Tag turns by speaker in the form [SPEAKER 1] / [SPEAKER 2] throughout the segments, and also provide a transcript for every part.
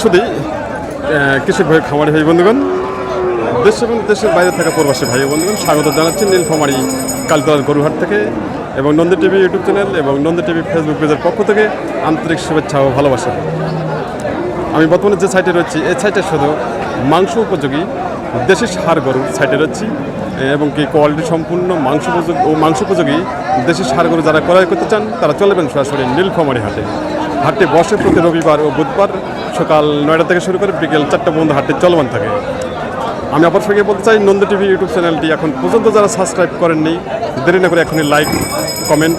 [SPEAKER 1] শুধুই কৃষক ভাই খামারি ভাই বন্ধুগণ, দেশ এবং দেশের বাইরে থাকা প্রবাসী ভাই বন্ধুগণ, স্বাগত জানাচ্ছি নীলফামারি কালতলার গরুহাট থেকে এবং নন্দী টিভি ইউটিউব চ্যানেল এবং নন্দী টিভি ফেসবুক পেজের পক্ষ থেকে আন্তরিক শুভেচ্ছা ও ভালোবাসা। আমি বর্তমানে যে সাইটে রয়েছি, এই সাইটে শুধু মাংস উপযোগী দেশি সার গরুর সাইটে রয়েছি এবং কি কোয়ালিটি সম্পূর্ণ মাংস উপযোগী ও মাংস উপযোগী দেশি সার গরু যারা ক্রয় করতে চান, তারা চলবেন সরাসরি নীলফামারি হাটে। হাটটি বসে প্রতি রবিবার ও বুধবার সকাল নয়টা থেকে শুরু করে বিকেল চারটা পর্যন্ত হাটটি চলমান থাকে। আমি আবার সঙ্গে বলতে চাই, নন্দ টিভি ইউটিউব চ্যানেলটি এখন পর্যন্ত যারা সাবস্ক্রাইব করেননি, দেরি না করে এখনই লাইক, কমেন্ট,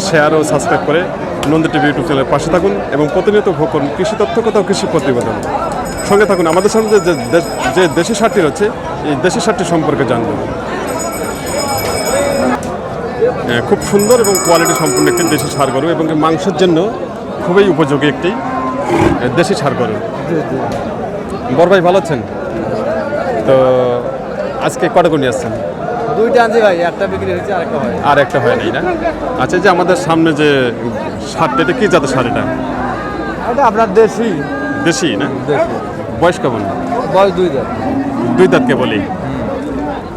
[SPEAKER 1] শেয়ার ও সাবস্ক্রাইব করে নন্দ টিভি ইউটিউব চ্যানেলের পাশে থাকুন এবং প্রতিনিয়ত ভোগ করুন কৃষি তথ্য কথা ও কৃষি প্রতিবেদন। সঙ্গে থাকুন, আমাদের সামনে যে, যে- দেশি সারটি রয়েছে, এই দেশি সারটি সম্পর্কে জানব। খুব সুন্দর এবং কোয়ালিটি সম্পূর্ণ একটি দেশি সার গরু এবং মাংসের জন্য খুবই উপযোগী একটি দেশি সার গরু। বড় ভাই ভালো আছেন? তো আজকে কটা করে নিয়ে আসছেন?
[SPEAKER 2] দুইটা আনছি ভাই একটা বিক্রি হয়েছে আরেকটা হয়
[SPEAKER 1] আর একটা হয় নাই না? আচ্ছা যে আমাদের সামনে যে সারটা এটা কি জাতের সার এটা?
[SPEAKER 2] এটা আপনার দেশি।
[SPEAKER 1] দেশি না? বয়স কেমন?
[SPEAKER 2] বয়স দুই দাম
[SPEAKER 1] দুই দাঁতকে বলি।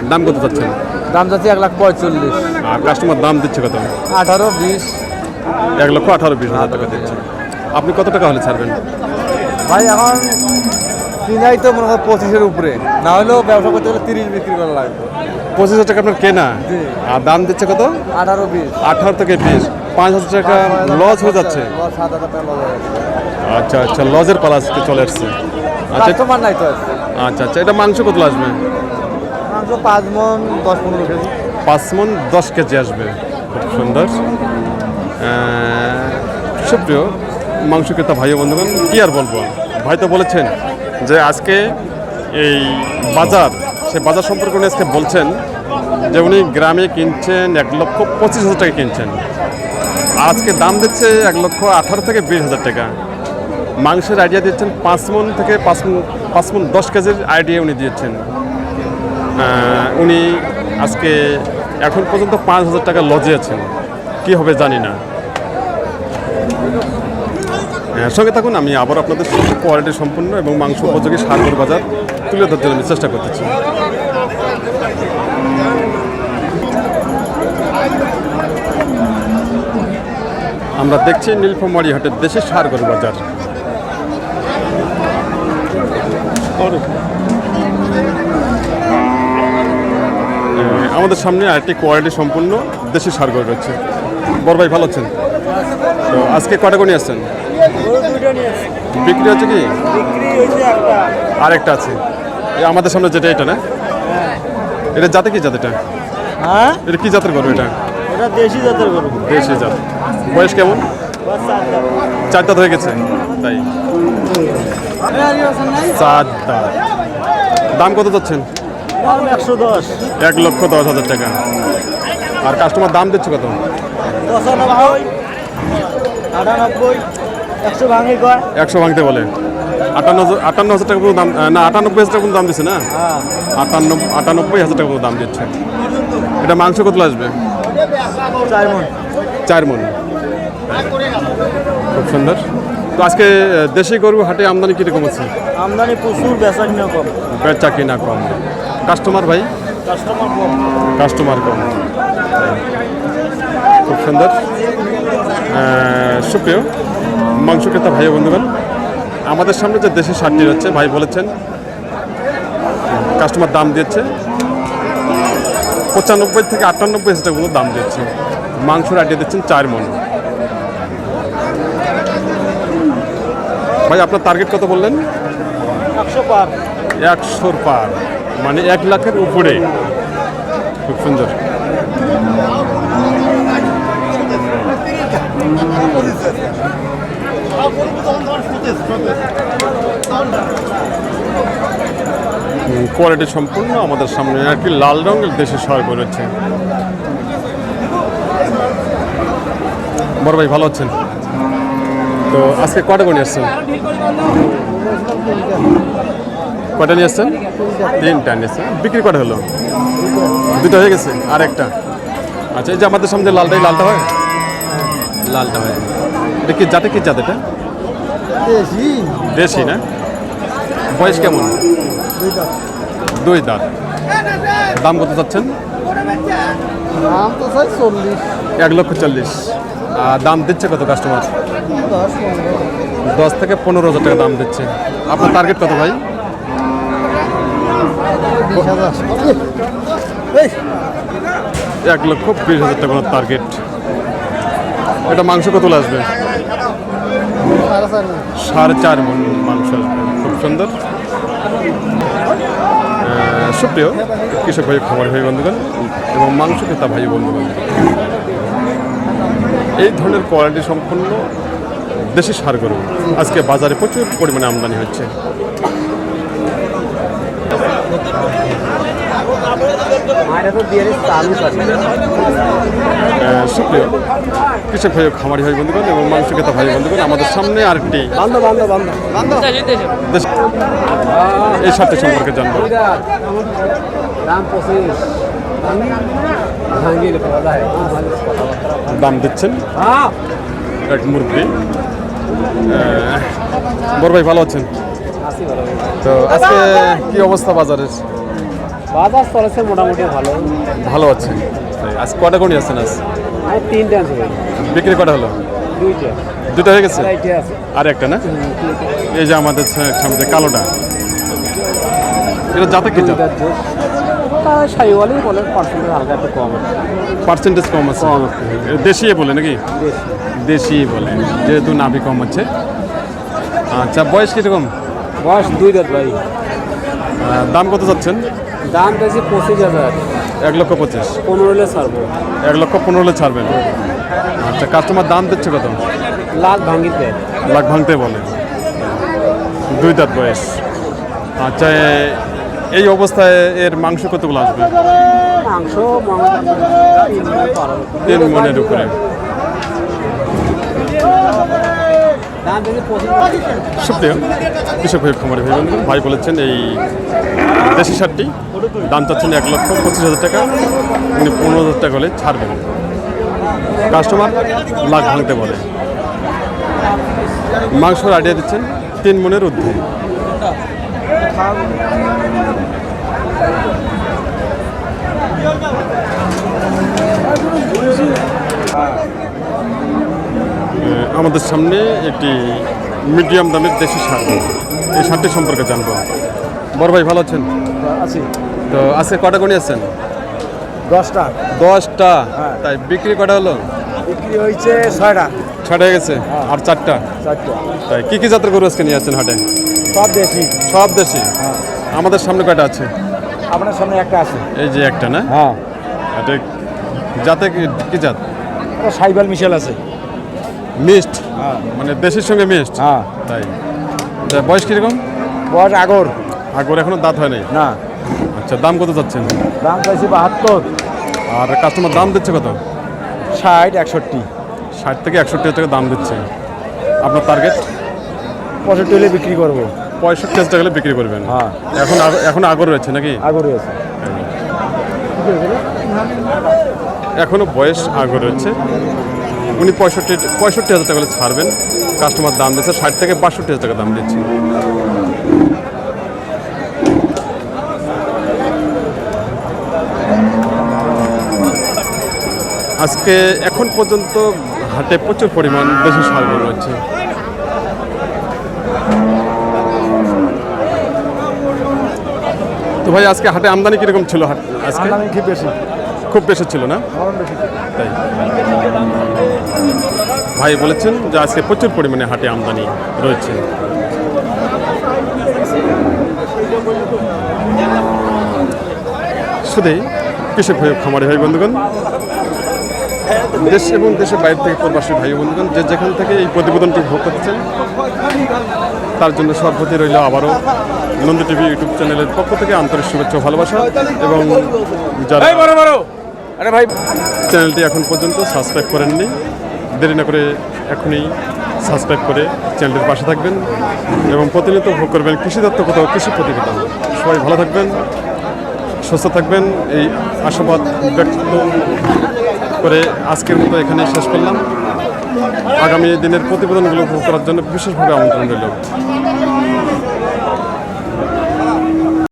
[SPEAKER 1] দাম কত চাচ্ছেন?
[SPEAKER 2] দাম যাচ্ছে এক লাখ পঁয়তাল্লিশ।
[SPEAKER 1] আর কাস্টমার দাম দিচ্ছে কত?
[SPEAKER 2] আঠারো বিশ।
[SPEAKER 1] এক লক্ষ আঠারো বিশ হাজার টাকা দিচ্ছে। আপনি কত টাকা হলে ছাড়বেন?
[SPEAKER 2] ভাই এখন কিনাই তো মনে হয় পঁচিশের উপরে। না হলেও ব্যবসা করতে গেলে তিরিশ বিক্রি করা লাগবে।
[SPEAKER 1] পঁচিশ হাজার টাকা আপনার কেনা? আর দাম দিচ্ছে কত?
[SPEAKER 2] আঠারো বিশ।
[SPEAKER 1] আঠারো থেকে বিশ। পাঁচ হাজার টাকা লস হয়ে যাচ্ছে। আচ্ছা আচ্ছা লজের পালা আজকে চলে আসছে। আচ্ছা
[SPEAKER 2] কাস্টমার নাই তো
[SPEAKER 1] আচ্ছা আচ্ছা এটা মাংস কত আসবে?
[SPEAKER 2] মাংস পাঁচ মন দশ পনেরো কেজি।
[SPEAKER 1] পাঁচ মন দশ কেজি আসবে। খুব সুন্দর। সুপ্রিয় মাংস ক্রেতা ভাই বন্ধুগণ, কি আর বলব? ভাই তো বলেছেন যে আজকে এই বাজার, সে বাজার সম্পর্কে উনি আজকে বলছেন যে উনি গ্রামে কিনছেন এক লক্ষ পঁচিশ হাজার টাকা কিনছেন। আজকে দাম দিচ্ছে এক লক্ষ আঠারো থেকে বিশ হাজার টাকা। মাংসের আইডিয়া দিচ্ছেন পাঁচ মন থেকে পাঁচ মন পাঁচ মন দশ কেজির আইডিয়া উনি দিয়েছেন। উনি আজকে এখন পর্যন্ত পাঁচ হাজার টাকা লজে আছেন কি হবে জানি না। সঙ্গে থাকুন, আমি আবার আপনাদের কোয়ালিটি সম্পূর্ণ এবং মাংস উপযোগী সারগর বাজার তুলে ধরতে আমি চেষ্টা করতেছি। আমরা দেখছি নীলফামারি হাটের দেশে সারগর বাজার। আমাদের সামনে আরেকটি কোয়ালিটি সম্পূর্ণ দেশি সারগর রয়েছে। বড় ভাই, ভালো আছেন? তো আজকে কটা করে আসছেন? বিক্রি হচ্ছে কি?
[SPEAKER 2] হয়েছে একটা
[SPEAKER 1] আরেকটা আছে। আমাদের সামনে যেটা এটা না? এটা জাতে কি জাত এটা?
[SPEAKER 2] হ্যাঁ?
[SPEAKER 1] এটা কি জাতের গরু এটা?
[SPEAKER 2] এটা দেশি জাতের গরু।
[SPEAKER 1] দেশি জাত। বয়স কেমন? চার দাঁত হয়ে গেছে। তাই। চার দাঁত। দাম কত যাচ্ছেন?
[SPEAKER 2] একশো দশ।
[SPEAKER 1] এক লক্ষ দশ হাজার টাকা। আর কাস্টমার দাম দিচ্ছে কত?
[SPEAKER 2] আটানব্বই একশো ভাঙে কয়
[SPEAKER 1] একশো ভাঙতে বলে। আটান্ন হাজার- আটান্ন হাজার টাকা পর্যন্ত দাম না আটানব্বই হাজার টাকা পর্যন্ত দাম দিচ্ছে না?
[SPEAKER 2] হ্যাঁ।
[SPEAKER 1] আটান্ন আটানব্বই হাজার টাকা পর্যন্ত দাম দিচ্ছে। এটা মাংস কত আসবে?
[SPEAKER 2] চার মন।
[SPEAKER 1] চার মন। খুব সুন্দর। তো আজকে দেশি গরু হাটে আমদানি কীরকম আছে
[SPEAKER 2] আমদানি প্রচুর বেচা কিনা কম।
[SPEAKER 1] বেচা কিনা কম। কাস্টমার ভাই?
[SPEAKER 2] কাস্টমার কম।
[SPEAKER 1] কাস্টমার কম। খুব সুন্দর। সুপ্রিয় মাংস ক্রেতা ভাই বন্ধুগণ আমাদের সামনে যে দেশি সারটি হচ্ছে ভাই বলেছেন কাস্টমার দাম দিচ্ছে পঁচানব্বই থেকে আটানব্বই হাজার দাম দিচ্ছে মাংস আইডিয়া দিচ্ছেন চার মন। ভাই আপনার টার্গেট কত বললেন?
[SPEAKER 2] একশো পার।
[SPEAKER 1] একশোর পার মানে এক লাখের উপরে। খুব সুন্দর। কোয়ালিটি সম্পূর্ণ আমাদের সামনে। আর কি লাল রঙের দেশে সহায় করেছে বড় ভাই ভালো আছেন? তো আজকে কটা করে আসছেন? কটা নিয়ে আসছেন? তিনটা নিয়ে আসছেন। বিক্রি কটা হলো? দুটো হয়ে গেছে। আর একটা? আচ্ছা এই যে আমাদের সামনে লালটাই লালটা হয়? লালটা হয়। এটা কি জাতে কি জাত এটা?
[SPEAKER 2] দেশি।
[SPEAKER 1] না? বয়স কেমন? দুই দাঁত। দাম কত চাচ্ছেন?
[SPEAKER 2] দাম তো চাই চল্লিশ।
[SPEAKER 1] এক লক্ষ চল্লিশ। আর দাম দিচ্ছে কত কাস্টমার
[SPEAKER 2] দশ
[SPEAKER 1] থেকে পনেরো হাজার টাকা দাম দিচ্ছে। আপনার টার্গেট কত ভাই? এক লক্ষ বিশ হাজার টাকা টার্গেট এটা মাংস কত আসবে?
[SPEAKER 2] সাড়ে চার
[SPEAKER 1] মন মাংস আসবে। খুব সুন্দর। সুপ্রিয় কৃষক ভাই, খামার ভাই, বন্ধুগণ এবং মাংস ক্রেতা ভাই, বন্ধুগণ, এই ধরনের কোয়ালিটি সম্পন্ন দেশি সার গরু আজকে বাজারে প্রচুর পরিমাণে আমদানি হচ্ছে। সুপ্রিয় কৃষক ভাই খামারি ভাই বন্ধুগণ এবং মাংস ক্রেতা ভাই বন্ধুগণ আমাদের সামনে আরেকটি এই সাথে সম্পর্কে জানব।
[SPEAKER 3] দাম
[SPEAKER 1] দাম দিচ্ছেন। এক মুরগি বড় ভাই ভালো আছেন? তো আজকে কি অবস্থা বাজারের?
[SPEAKER 3] বাজার চলেছে মোটামুটি ভালো।
[SPEAKER 1] ভালো আছে। আজ কটা কোনি আছেন আজ?
[SPEAKER 3] তিনটে আছে
[SPEAKER 1] বিক্রি কটা হলো?
[SPEAKER 3] দুইটা।
[SPEAKER 1] দুটো হয়ে গেছে? আর একটা না? এই যে আমাদের সামনে কালোটা। এটা যাতে কি
[SPEAKER 3] সাইওয়ালি বলে পার্সেন্টেজ হালকা একটু কম আছে।
[SPEAKER 1] পার্সেন্টেজ কম আছে? দেশি বলে নাকি? দেশি বলে। যেহেতু নাভি কম হচ্ছে আচ্ছা বয়স কীরকম?
[SPEAKER 3] বয়স দুই দাঁত ভাই।
[SPEAKER 1] দাম কত যাচ্ছেন
[SPEAKER 3] দাম পেয়েছি পঁচিশ হাজার।
[SPEAKER 1] এক লক্ষ পঁচিশ।
[SPEAKER 3] পনেরো হলে ছাড়বো।
[SPEAKER 1] এক লক্ষ পনেরো হলে ছাড়বেন। আচ্ছা কাস্টমার দাম দিচ্ছে কত?
[SPEAKER 3] লাখ ভাঙ্গিতে
[SPEAKER 1] লাখ ভাঙতে বলে। দুই দাঁত বয়স। আচ্ছা এই অবস্থায় এর মাংস কতগুলো আসবে?
[SPEAKER 3] মাংস। তিন
[SPEAKER 1] মনের উপরে। সুপ্রিয় কৃষক ভাই খামারি ভাই ভাই বলেছেন এই দেশি সারটি দাম চাচ্ছেন এক লক্ষ পঁচিশ হাজার টাকা, উনি পনেরো হাজার টাকা হলে ছাড়বেন কাস্টমার লাখ ভাঙতে বলে। মাংসর আইডিয়া দিচ্ছেন তিন মনের ঊর্ধ্বে আমাদের সামনে একটি মিডিয়াম দামের দেশি সার এই সারটি সম্পর্কে জানব। বড় ভাই ভালো আছেন?
[SPEAKER 2] আছি।
[SPEAKER 1] তো আজকে কটা কোনি আছেন?
[SPEAKER 2] দশটা।
[SPEAKER 1] দশটা?
[SPEAKER 2] হ্যাঁ।
[SPEAKER 1] তাই বিক্রি কটা হলো?
[SPEAKER 2] বিক্রি হয়েছে ছয়টা।
[SPEAKER 1] ছটা হয়ে গেছে? আর চারটা?
[SPEAKER 2] চারটা।
[SPEAKER 1] তাই কি কি জাতের গরু আজকে নিয়ে আসছেন হাটে?
[SPEAKER 2] সব দেশি।
[SPEAKER 1] সব দেশি? আমাদের সামনে কয়টা আছে?
[SPEAKER 2] আপনার সামনে একটা আছে।
[SPEAKER 1] এই যে একটা না?
[SPEAKER 2] হ্যাঁ।
[SPEAKER 1] এটা জাতে কি- জাত?
[SPEAKER 2] সাইবাল মিশেল আছে।
[SPEAKER 1] মিস্ট
[SPEAKER 2] হ্যাঁ
[SPEAKER 1] মানে দেশের সঙ্গে মিস্ট
[SPEAKER 2] হ্যাঁ।
[SPEAKER 1] তাই। বয়স কীরকম?
[SPEAKER 2] বয়স আগর।
[SPEAKER 1] আগর এখনও দাঁত হয় নাই?
[SPEAKER 2] না।
[SPEAKER 1] আচ্ছা দাম কত যাচ্ছেন
[SPEAKER 2] দাম চাইছি বাহাত্তর।
[SPEAKER 1] আর কাস্টমার দাম দিচ্ছে কত?
[SPEAKER 2] ষাট একষট্টি।
[SPEAKER 1] ষাট থেকে একষট্টি টাকা দাম দিচ্ছে। আপনার টার্গেট
[SPEAKER 2] পঁয়ষট্টি হলে বিক্রি করব।
[SPEAKER 1] পঁয়ষট্টি হাজার টাকা হলে বিক্রি করবেন।
[SPEAKER 2] হ্যাঁ।
[SPEAKER 1] এখন এখন আগর রয়েছে নাকি?
[SPEAKER 2] আগরই আছে
[SPEAKER 1] এখনও বয়স আগর রয়েছে। উনি পঁয়ষট্টি পঁয়ষট্টি হাজার টাকা ছাড়বেন। কাস্টমার দাম দিচ্ছে, ষাট থেকে বাষট্টি হাজার টাকা দাম দিচ্ছে। আজকে এখন পর্যন্ত হাটে প্রচুর পরিমাণ বেশি সার রয়েছে। তো ভাই, আজকে হাটে আমদানি কীরকম ছিল হাট? আজকে?
[SPEAKER 2] আমদানি খুব বেশি।
[SPEAKER 1] খুব বেশি ছিল না? তাই। ভাই বলেছেন যে আজকে প্রচুর পরিমাণে হাটে আমদানি রয়েছে। শুধুই কৃষক ভাই, খামারি ভাই, বন্ধুগণ, দেশ এবং দেশের বাইরে থেকে প্রবাসী ভাই বন্ধুগণ, যে যেখান থেকে এই প্রতিবেদনটি ভোগ করতেছেন তার জন্য সর্বতি রইল আবারও নন্দী টিভি ইউটিউব চ্যানেলের পক্ষ থেকে আন্তরিক শুভেচ্ছা ভালোবাসা এবং যারা
[SPEAKER 2] আরে ভাই,
[SPEAKER 1] চ্যানেলটি এখন পর্যন্ত সাবস্ক্রাইব করেননি। দেরি না করে এখনই সাবস্ক্রাইব করে চ্যানেলটির পাশে থাকবেন এবং প্রতিনিয়ত ভোগ করবেন কৃষি দত্তকতা ও কৃষি প্রতিবেদন। সবাই ভালো থাকবেন, সুস্থ থাকবেন। এই আশাবাদ ব্যক্ত করে আজকের মতো এখানে শেষ করলাম। আগামী দিনের প্রতিবেদনগুলো উপভোগ করার জন্য বিশেষভাবে আমন্ত্রণ রইল।